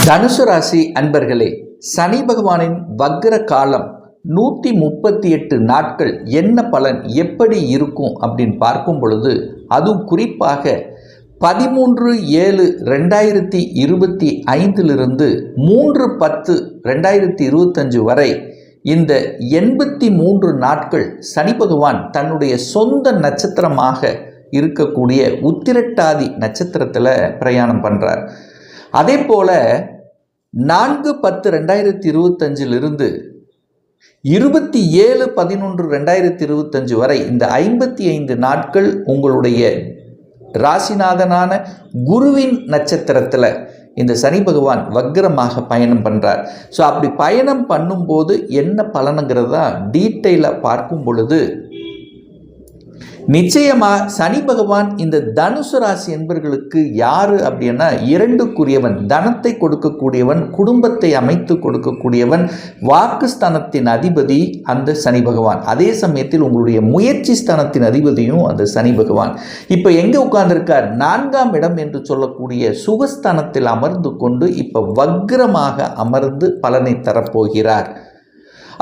தனுசு ராசி அன்பர்களே சனி பகவானின் வக்ர காலம் நூற்றி முப்பத்தி எட்டு நாட்கள் என்ன பலன் எப்படி இருக்கும் அப்படின்னு பார்க்கும் பொழுது அதுவும் குறிப்பாக பதிமூன்று ஏழு ரெண்டாயிரத்தி இருபத்தி ஐந்திலிருந்து மூன்று பத்து ரெண்டாயிரத்தி இருபத்தஞ்சு வரை இந்த எண்பத்தி மூன்று நாட்கள் சனி பகவான் தன்னுடைய சொந்த நட்சத்திரமாக இருக்கக்கூடிய உத்திரட்டாதி நட்சத்திரத்தில் பிரயாணம் பண்ணுறார் அதே போல் நான்கு பத்து ரெண்டாயிரத்தி இருபத்தஞ்சிலிருந்து இருபத்தி ஏழு பதினொன்று ரெண்டாயிரத்தி இருபத்தஞ்சு வரை இந்த ஐம்பத்தி ஐந்து நாட்கள் உங்களுடைய ராசிநாதனான குருவின் நட்சத்திரத்தில் இந்த சனி பகவான் வக்ரமாக பயணம் பண்ணுறார் ஸோ அப்படி பயணம் பண்ணும்போது என்ன பலனுங்கிறதா டீட்டெயிலாக பார்க்கும் பொழுது நிச்சயமா சனி பகவான் இந்த தனுசு ராசி என்பர்களுக்கு யாரு அப்படின்னா இரண்டுக்குரியவன் தனத்தை கொடுக்கக்கூடியவன் குடும்பத்தை அமைத்து கொடுக்கக்கூடியவன் வாக்குஸ்தானத்தின் அதிபதி அந்த சனி பகவான். அதே சமயத்தில் உங்களுடைய முயற்சி ஸ்தானத்தின் அதிபதியும் அந்த சனி பகவான். இப்போ எங்கே உட்கார்ந்திருக்கார்? நான்காம் இடம் என்று சொல்லக்கூடிய சுகஸ்தானத்தில் அமர்ந்து கொண்டு இப்போ வக்ரமாக அமர்ந்து பலனை தரப்போகிறார்.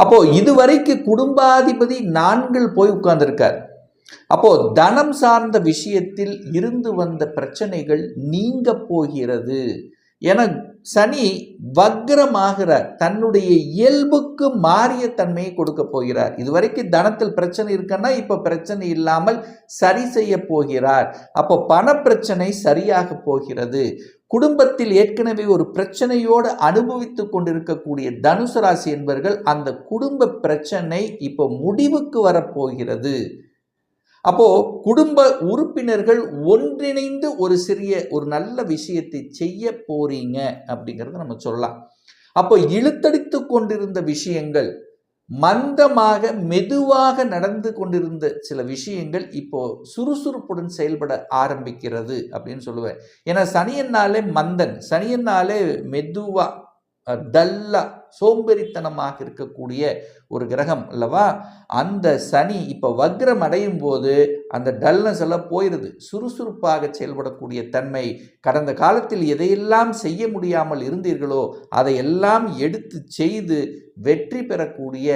அப்போ இதுவரைக்கு குடும்பாதிபதி நான்கில் போய் உட்கார்ந்திருக்கார். அப்போ தனம் சார்ந்த விஷயத்தில் இருந்து வந்த பிரச்சனைகள் நீங்க போகிறது. என சனி வக்ரமாகிறார். தன்னுடைய இயல்புக்கு மாறிய தன்மையை கொடுக்க போகிறார். இதுவரைக்கும் தனத்தில் பிரச்சனை இருக்குன்னா இப்ப பிரச்சனை இல்லாமல் சரி செய்ய போகிறார். அப்போ பண பிரச்சனை சரியாக போகிறது. குடும்பத்தில் ஏற்கனவே ஒரு பிரச்சனையோடு அனுபவித்து கொண்டிருக்கக்கூடிய தனுசு ராசி என்பவர்கள் அந்த குடும்ப பிரச்சனை இப்போ முடிவுக்கு வரப்போகிறது அப்போ குடும்ப உறுப்பினர்கள் ஒன்றிணைந்து ஒரு சிறிய ஒரு நல்ல விஷயத்தை செய்ய போறீங்க அப்படிங்கிறத நம்ம சொல்லலாம். அப்போ இழுத்தடித்து கொண்டிருந்த விஷயங்கள் மந்தமாக மெதுவாக நடந்து கொண்டிருந்த சில விஷயங்கள் இப்போ சுறுசுறுப்புடன் செயல்பட ஆரம்பிக்கிறது அப்படின்னு சொல்லுவேன். ஏன்னா சனியன்னாலே மந்தன் சனியன்னாலே மெதுவா டல்லா சோம்பேறித்தனமாக இருக்கக்கூடிய ஒரு கிரகம் அல்லவா? அந்த சனி இப்போ வக்ரம் அடையும் போது அந்த டல்னஸ் எல்லாம் போயிடுது சுறுசுறுப்பாக செயல்படக்கூடிய தன்மை. கடந்த காலத்தில் எதையெல்லாம் செய்ய முடியாமல் இருந்தீர்களோ அதையெல்லாம் எடுத்து செய்து வெற்றி பெறக்கூடிய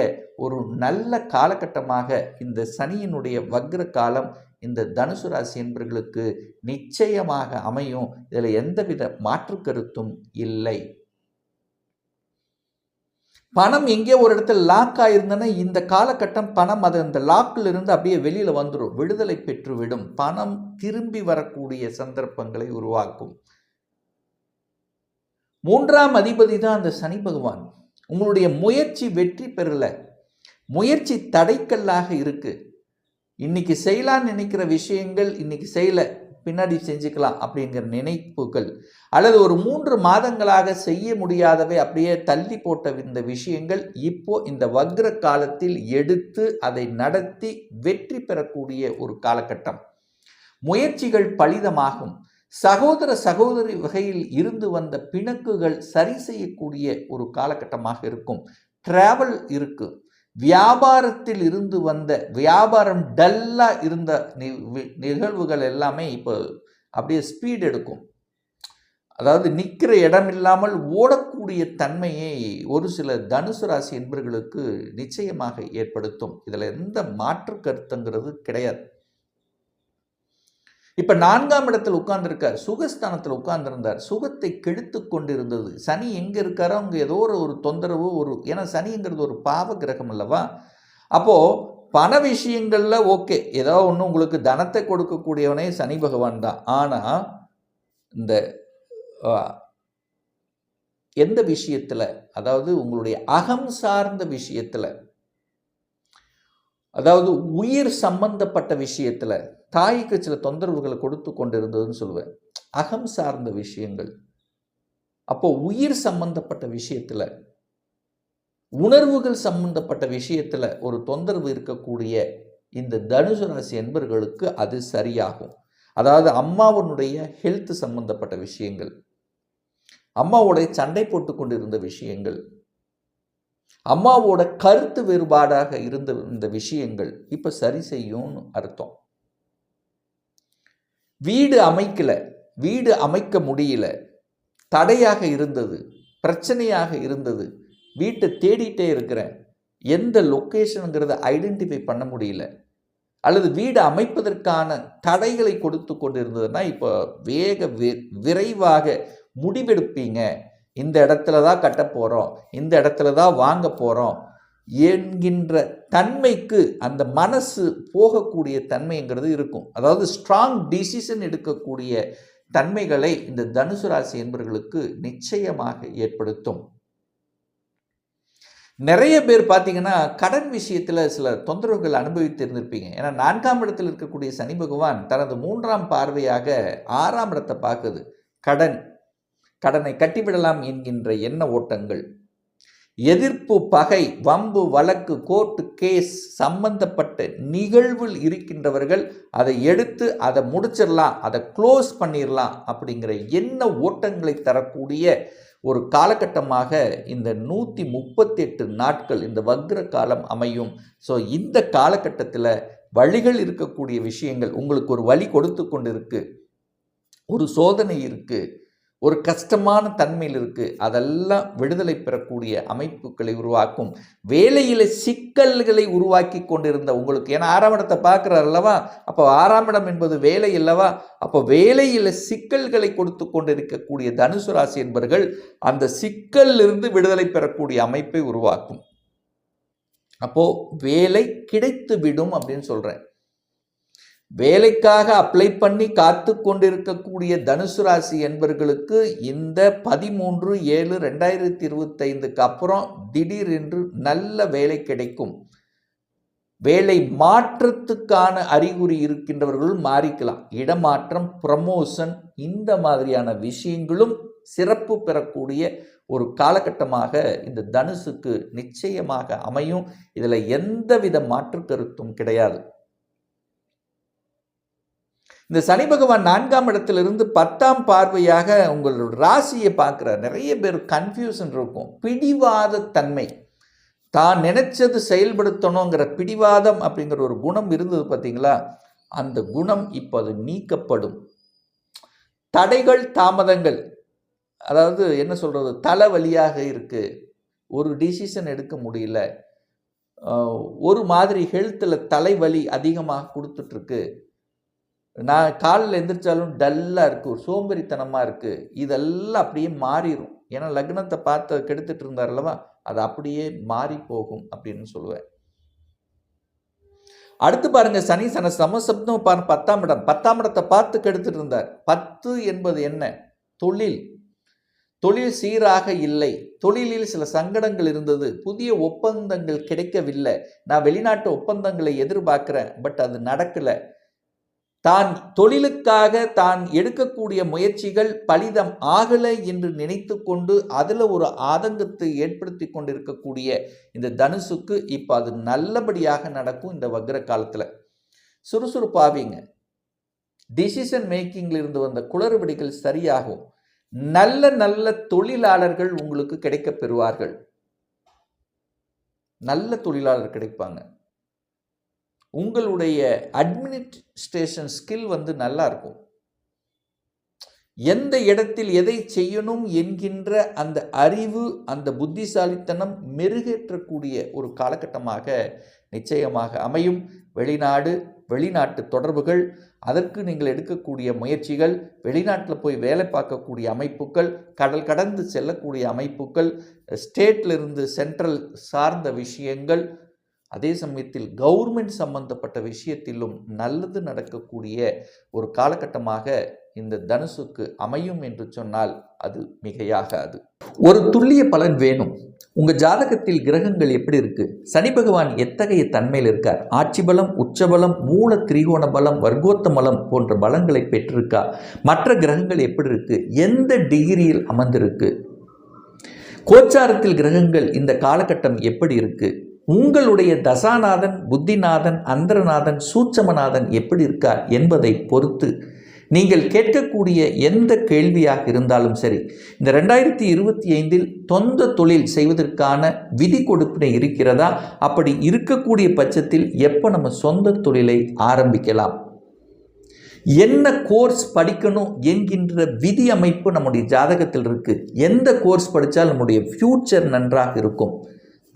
ஒரு நல்ல காலகட்டமாக இந்த சனியினுடைய வக்ர காலம் இந்த தனுசு ராசி என்பர்களுக்கு நிச்சயமாக அமையும். இதில் எந்தவித மாற்று கருத்தும் இல்லை. பணம் எங்கேயோ ஒரு இடத்துல லாக் ஆயிருந்தனா இந்த காலகட்டம் பணம் அது அந்த லாக்கில் இருந்து அப்படியே வெளியில் வந்துடும் விடுதலை பெற்றுவிடும். பணம் திரும்பி வரக்கூடிய சந்தர்ப்பங்களை உருவாக்கும். மூன்றாம் அதிபதி தான் அந்த சனி பகவான். உங்களுடைய முயற்சி வெற்றி பெறல. முயற்சி தடைக்கல்லாக இருக்கு. இன்னைக்கு செய்யலான்னு நினைக்கிற விஷயங்கள் இன்னைக்கு செய்யலை. பின்னாடி செஞ்சுக்கலாம் அப்படிங்கிற நினைப்புகள் அல்லது ஒரு மூன்று மாதங்களாக செய்ய முடியாதவை அப்படியே தள்ளி போட்ட இந்த விஷயங்கள் இப்போ இந்த வக்ர காலத்தில் எடுத்து அதை நடத்தி வெற்றி பெறக்கூடிய ஒரு காலகட்டம். முயற்சிகள் பலிதமாகும். சகோதர சகோதரி வகையில் இருந்து வந்த பிணக்குகள் சரி செய்யக்கூடிய ஒரு காலகட்டமாக இருக்கும். டிராவல் இருக்குது வியாபாரத்தில் இருந்து வந்த வியாபாரம் டல்லாக இருந்த நிகழ்வுகள் எல்லாமே இப்போ அப்படியே ஸ்பீட் எடுக்கும். அதாவது நிற்கிற இடம் இல்லாமல் ஓடக்கூடிய தன்மையை ஒரு சில தனுசு ராசி என்பர்களுக்கு நிச்சயமாக ஏற்படுத்தும். இதில் எந்த மாற்று கருத்துங்கிறது கிடையாது. இப்ப நான்காம் இடத்தில் உட்கார்ந்துருக்கார். சுகஸ்தானத்தில் உட்கார்ந்திருந்தார். சுகத்தை கெடுத்து கொண்டிருந்தது. சனி எங்க இருக்காரோ அவங்க ஏதோ ஒரு ஒரு தொந்தரவு ஒரு ஏன்னா சனிங்கிறது ஒரு பாவ கிரகம் அல்லவா? அப்போ பண விஷயங்கள்ல ஓகே. ஏதோ ஒன்று உங்களுக்கு தனத்தை கொடுக்கக்கூடியவனே சனி பகவான் தான். ஆனா இந்த எந்த விஷயத்தில் அதாவது உங்களுடைய அகம் சார்ந்த விஷயத்தில் அதாவது உயிர் சம்பந்தப்பட்ட விஷயத்தில் தாய்க்கு சில தொந்தரவுகளை கொடுத்து கொண்டிருந்ததுன்னு சொல்லுவேன். அகம் சார்ந்த விஷயங்கள். அப்போ உயிர் சம்பந்தப்பட்ட விஷயத்தில் உணர்வுகள் சம்பந்தப்பட்ட விஷயத்தில் ஒரு தொந்தரவு இருக்கக்கூடிய இந்த தனுசு ராசி என்பர்களுக்கு அது சரியாகும். அதாவது அம்மாவனுடைய ஹெல்த் சம்பந்தப்பட்ட விஷயங்கள் அம்மாவுடைய சண்டை போட்டு கொண்டிருந்த விஷயங்கள் அம்மாவோட கருத்து வேறுபாடாக இருந்த இந்த விஷயங்கள் இப்போ சரி செய்யும்னு அர்த்தம். வீடு அமைக்கல வீடு அமைக்க முடியல தடையாக இருந்தது பிரச்சனையாக இருந்தது வீட்டை தேடிட்டே இருக்கிறேன் எந்த லொக்கேஷனுங்கிறத ஐடென்டிஃபை பண்ண முடியல அல்லது வீடு அமைப்பதற்கான தடைகளை கொடுத்து கொண்டு இருந்ததுன்னா இப்போ வேக வி- விரைவாக முடிவெடுப்பீங்க இந்த இடத்துல தான் கட்ட போகிறோம் இந்த இடத்துல தான் வாங்க போகிறோம் என்கின்ற தன்மைக்கு அந்த மனசு போகக்கூடிய தன்மைங்கிறது இருக்கும். அதாவது ஸ்ட்ராங் டிசிஷன் எடுக்கக்கூடிய தன்மைகளை இந்த தனுசு ராசி என்பவர்களுக்கு நிச்சயமாக ஏற்படுத்தும். நிறைய பேர் பார்த்தீங்கன்னா கடன் விஷயத்தில் சில தொந்தரவுகள் அனுபவித்து இருந்திருப்பீங்க ஏன்னா நான்காம் இடத்தில் இருக்கக்கூடிய சனி பகவான் தனது மூன்றாம் பார்வையாக ஆறாம் இடத்தை பார்க்குது. கடன் கடனை கட்டிவிடலாம் என்கின்ற எண்ண ஓட்டங்கள். எதிர்ப்பு பகை வம்பு வழக்கு கோர்ட்டு கேஸ் சம்பந்தப்பட்ட நிகழ்வில் இருக்கின்றவர்கள் அதை எடுத்து அதை முடிச்சிடலாம் அதை க்ளோஸ் பண்ணிடலாம் அப்படிங்கிற எண்ண ஓட்டங்களை தரக்கூடிய ஒரு காலகட்டமாக இந்த நூற்றி முப்பத்தெட்டு நாட்கள் இந்த வக்ர காலம் அமையும். ஸோ இந்த காலகட்டத்தில் வழிகள் இருக்கக்கூடிய விஷயங்கள் உங்களுக்கு ஒரு வழி கொடுத்து கொண்டு இருக்குது ஒரு சோதனை இருக்குது ஒரு கஷ்டமான தன்மையில் இருக்கு. அதெல்லாம் விடுதலை பெறக்கூடிய அமைப்புகளை உருவாக்கும் வேலையில் சிக்கல்களை உருவாக்கி கொண்டிருந்த உங்களுக்கு. ஏன்னா ஆறாம் இடத்தை பார்க்குறாரு அல்லவா? அப்போ ஆறாம் இடம் என்பது வேலை அல்லவா? அப்போ வேலையில் சிக்கல்களை கொடுத்து கொண்டிருக்கக்கூடிய தனுசு ராசி என்பவர்கள் அந்த சிக்கலிலிருந்து விடுதலை பெறக்கூடிய அமைப்பை உருவாக்கும். அப்போ வேலை கிடைத்து விடும் அப்படின்னு சொல்றேன். வேலைக்காக அப்ளை பண்ணி காத்து கொண்டிருக்கக்கூடிய தனுசு ராசி என்பர்களுக்கு இந்த பதிமூன்று ஏழு ரெண்டாயிரத்தி இருபத்தைந்துக்கு அப்புறம் திடீரென்று நல்ல வேலை கிடைக்கும். வேலை மாற்றத்துக்கான அறிகுறி இருக்கின்றவர்கள் மாறிக்கலாம். இடமாற்றம் ப்ரமோஷன் இந்த மாதிரியான விஷயங்களும் சிறப்பு பெறக்கூடிய ஒரு காலகட்டமாக இந்த தனுசுக்கு நிச்சயமாக அமையும். இதில் எந்தவித மாற்று கருத்தும் கிடையாது. இந்த சனி பகவான் நான்காம் இடத்திலிருந்து பத்தாம் பார்வையாக உங்களோட ராசியை பார்க்குறார். நிறைய பேர் கன்ஃபியூஷன் இருக்கும். பிடிவாத தன்மை. தான் நினைச்சது செயல்படுத்தணுங்கிற பிடிவாதம் அப்படிங்கிற ஒரு குணம் இருந்தது பார்த்தீங்களா? அந்த குணம் இப்போ அது நீக்கப்படும். தடைகள் தாமதங்கள். அதாவது என்ன சொல்கிறது தலைவலியாக இருக்குது ஒரு டிசிஷன் எடுக்க முடியல. ஒரு மாதிரி ஹெல்த்தில் தலைவலி அதிகமாக கொடுத்துட்ருக்கு நான் காலில் எந்திரிச்சாலும் டல்லாக இருக்குது ஒரு சோம்பேறித்தனமாக இருக்குது இதெல்லாம் அப்படியே மாறிடும் ஏன்னா லக்னத்தை பார்த்து கெடுத்துட்டு இருந்தார் அல்லவா? அது அப்படியே மாறி போகும் அப்படின்னு சொல்லுவேன். அடுத்து பாருங்க சனி சன சமசப்தம் பாருங்க பத்தாம் இடம். பத்தாம் இடத்தை பார்த்து கெடுத்துட்டு இருந்தார். பத்து என்பது என்ன? தொழில். தொழில் சீராக இல்லை. தொழிலில் சில சங்கடங்கள் இருந்தது. புதிய ஒப்பந்தங்கள் கிடைக்கவில்லை. நான் வெளிநாட்டு ஒப்பந்தங்களை எதிர்பார்க்குறேன் பட் அது நடக்கலை. தான் தொழிலுக்காக தான் எடுக்கக்கூடிய முயற்சிகள் பலிதம் ஆகலை என்று நினைத்து கொண்டு அதில் ஒரு ஆதங்கத்தை ஏற்படுத்தி கொண்டிருக்கக்கூடிய இந்த தனுசுக்கு இப்போ அது நல்லபடியாக நடக்கும் இந்த வக்ர காலத்தில். சுறுசுறுப்பாவீங்க. டிசிஷன் மேக்கிங்கில் இருந்து வந்த குளறுபடிகள் சரியாகும். நல்ல நல்ல தொழிலாளர்கள் உங்களுக்கு கிடைக்க பெறுவார்கள். நல்ல தொழிலாளர் கிடைப்பாங்க. உங்களுடைய அட்மினிஸ்ட்ரேஷன் ஸ்கில் வந்து நல்லா இருக்கும். எந்த இடத்தில் எதை செய்யணும் என்கின்ற அந்த அறிவு அந்த புத்திசாலித்தனம் மெருகேற்றக்கூடிய ஒரு காலகட்டமாக நிச்சயமாக அமையும். வெளிநாடு வெளிநாட்டு தொடர்புகள் அதற்கு நீங்கள் எடுக்கக்கூடிய முயற்சிகள் வெளிநாட்டில் போய் வேலை பார்க்கக்கூடிய அமைப்புகள் கடல் கடந்து செல்லக்கூடிய அமைப்புகள் ஸ்டேட்லிருந்து சென்ட்ரல் சார்ந்த விஷயங்கள் அதே சமயத்தில் கவர்மெண்ட் சம்பந்தப்பட்ட விஷயத்திலும் நல்லது நடக்கக்கூடிய ஒரு காலகட்டமாக இந்த தனுசுக்கு அமையும் என்று சொன்னால் அது மிகையாகாது. ஒரு துல்லிய பலன் வேணும். உங்க ஜாதகத்தில் கிரகங்கள் எப்படி இருக்கு? சனி பகவான் எத்தகைய தன்மையில் இருக்கார்? ஆட்சி பலம் உச்சபலம் மூல திரிகோண பலம் வர்க்கோத்த பலம் போன்ற பலங்களை பெற்றிருக்கா? மற்ற கிரகங்கள் எப்படி இருக்கு? எந்த டிகிரியில் அமர்ந்திருக்கு? கோச்சாரத்தில் கிரகங்கள் இந்த காலகட்டம் எப்படி இருக்குது உங்களுடைய தசாநாதன் புத்திநாதன் அந்தரநாதன் சூட்சமநாதன் எப்படி இருக்கார் என்பதை பொறுத்து நீங்கள் கேட்கக்கூடிய எந்த கேள்வியாக இருந்தாலும் சரி இந்த ரெண்டாயிரத்தி இருபத்தி ஐந்தில் சொந்த தொழில் செய்வதற்கான விதி கொடுப்பினை இருக்கிறதா? அப்படி இருக்கக்கூடிய பட்சத்தில் எப்போ நம்ம சொந்த தொழிலை ஆரம்பிக்கலாம்? என்ன கோர்ஸ் படிக்கணும் என்கின்ற விதி அமைப்பு நம்முடைய ஜாதகத்தில் இருக்குது எந்த கோர்ஸ் படித்தால் நம்முடைய ஃப்யூச்சர் நன்றாக இருக்கும்?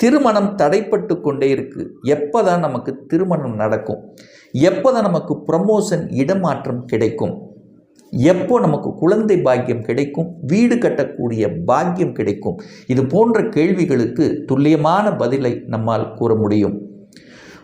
திருமணம் தடைப்பட்டு கொண்டே இருக்கு. எப்போ தான் நமக்கு திருமணம் நடக்கும்? எப்போ தான் நமக்கு ப்ரமோஷன் இடமாற்றம் கிடைக்கும்? எப்போ நமக்கு குழந்தை பாக்கியம் கிடைக்கும்? வீடு கட்டக்கூடிய பாக்கியம் கிடைக்கும்? இது போன்ற கேள்விகளுக்கு துல்லியமான பதிலை நம்மால் கூற முடியும்.